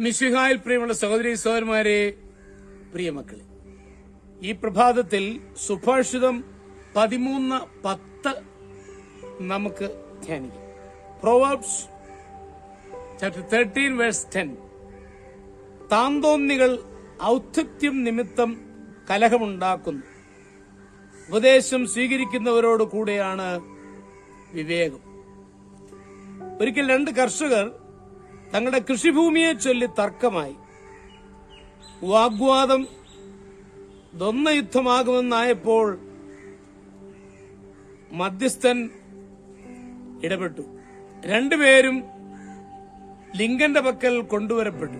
മിശിഹായിൽ പ്രിയമുള്ള സഹോദരി സഹോദരന്മാരെ പ്രിയമക്കളെ ഈ പ്രഭാതത്തിൽ സുഭാഷിതം പതിമൂന്ന് പത്ത് നമുക്ക് ധ്യാനിക്കാം. Proverbs chapter thirteen verse ten താന്തോന്നികൾ ഔദ്ധത്യം നിമിത്തം കലഹമുണ്ടാക്കുന്നു. ഉപദേശം സ്വീകരിക്കുന്നവരോട് കൂടെയാണ് വിവേകം. ഒരിക്കൽ രണ്ട് കർഷകർ തങ്ങളുടെ കൃഷിഭൂമിയെ ചൊല്ലി തർക്കമായി. വാഗ്വാദം ദ്വന്ദ്യുദ്ധമാകുമെന്നായപ്പോൾ മധ്യസ്ഥൻ ഇടപെട്ടു. രണ്ടുപേരും ലിങ്കന്റെ പക്കൽ കൊണ്ടുവരപ്പെട്ടു.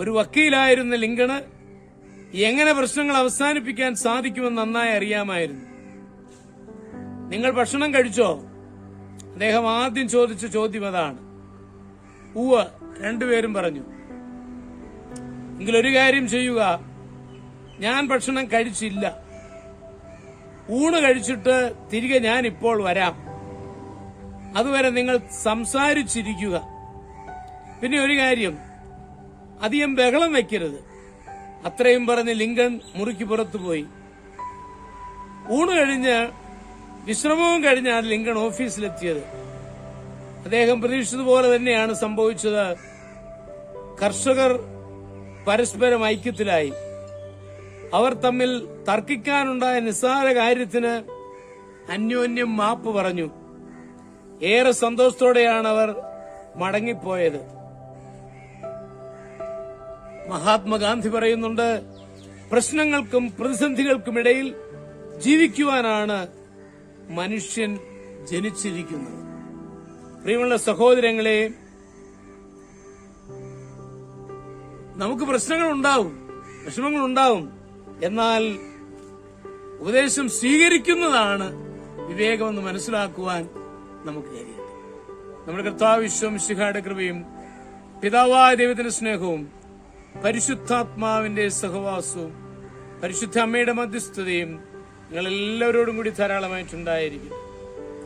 ഒരു വക്കീലായിരുന്ന ലിങ്കണ് എങ്ങനെ പ്രശ്നങ്ങൾ അവസാനിപ്പിക്കാൻ സാധിക്കുമെന്ന് നന്നായി അറിയാമായിരുന്നു. നിങ്ങൾ ഭക്ഷണം കഴിച്ചോ? അദ്ദേഹം ആദ്യം ചോദിച്ച ചോദ്യം അതാണ്. ഉവ്വ് രണ്ടുപേരും പറഞ്ഞു എങ്കിലൊരു കാര്യം ചെയ്യുക. ഞാൻ ഭക്ഷണം കഴിച്ചില്ല. ഊണ് കഴിച്ചിട്ട് തിരികെ ഞാൻ ഇപ്പോൾ വരാം. അതുവരെ നിങ്ങൾ സംസാരിച്ചിരിക്കുക. പിന്നെ ഒരു കാര്യം അധികം ബഹളം വെക്കരുത്. അത്രയും പറഞ്ഞ് ലിംഗൻ മുറിക്ക് പുറത്തു പോയി. ഊണ് കഴിഞ്ഞ് വിശ്രമവും കഴിഞ്ഞാണ് ലിങ്കൺ ഓഫീസിലെത്തിയത്. അദ്ദേഹം പ്രതീക്ഷിച്ചതുപോലെ തന്നെയാണ് സംഭവിച്ചത്. കർഷകർ പരസ്പരം ഐക്യത്തിലായി. അവർ തമ്മിൽ തർക്കിക്കാനുണ്ടായ നിസ്സാര കാര്യത്തിന് അന്യോന്യം മാപ്പ് പറഞ്ഞു. ഏറെ സന്തോഷത്തോടെയാണ് അവർ മടങ്ങിപ്പോയത്. മഹാത്മാഗാന്ധി പറയുന്നുണ്ട് പ്രശ്നങ്ങൾക്കും പ്രതിസന്ധികൾക്കുമിടയിൽ ജീവിക്കുവാനാണ് മനുഷ്യൻ ജനിച്ചിരിക്കുന്നത്. പ്രിയമുള്ള സഹോദരങ്ങളെ നമുക്ക് പ്രശ്നങ്ങൾ ഉണ്ടാവും വിഷമങ്ങൾ ഉണ്ടാവും എന്നാൽ ഉപദേശം സ്വീകരിക്കുന്നതാണ് വിവേകമെന്ന് മനസ്സിലാക്കുവാൻ നമുക്ക് കഴിയട്ടെ നമ്മുടെ കർത്താവ് ശിഖാട കൃപയും പിതാവായ ദൈവത്തിന്റെ സ്നേഹവും പരിശുദ്ധാത്മാവിന്റെ സഹവാസവും പരിശുദ്ധ അമ്മയുടെ മധ്യസ്ഥതയും നിങ്ങൾ എല്ലാവരോടും കൂടി ധാരാളമായിട്ടുണ്ടായിരിക്കും.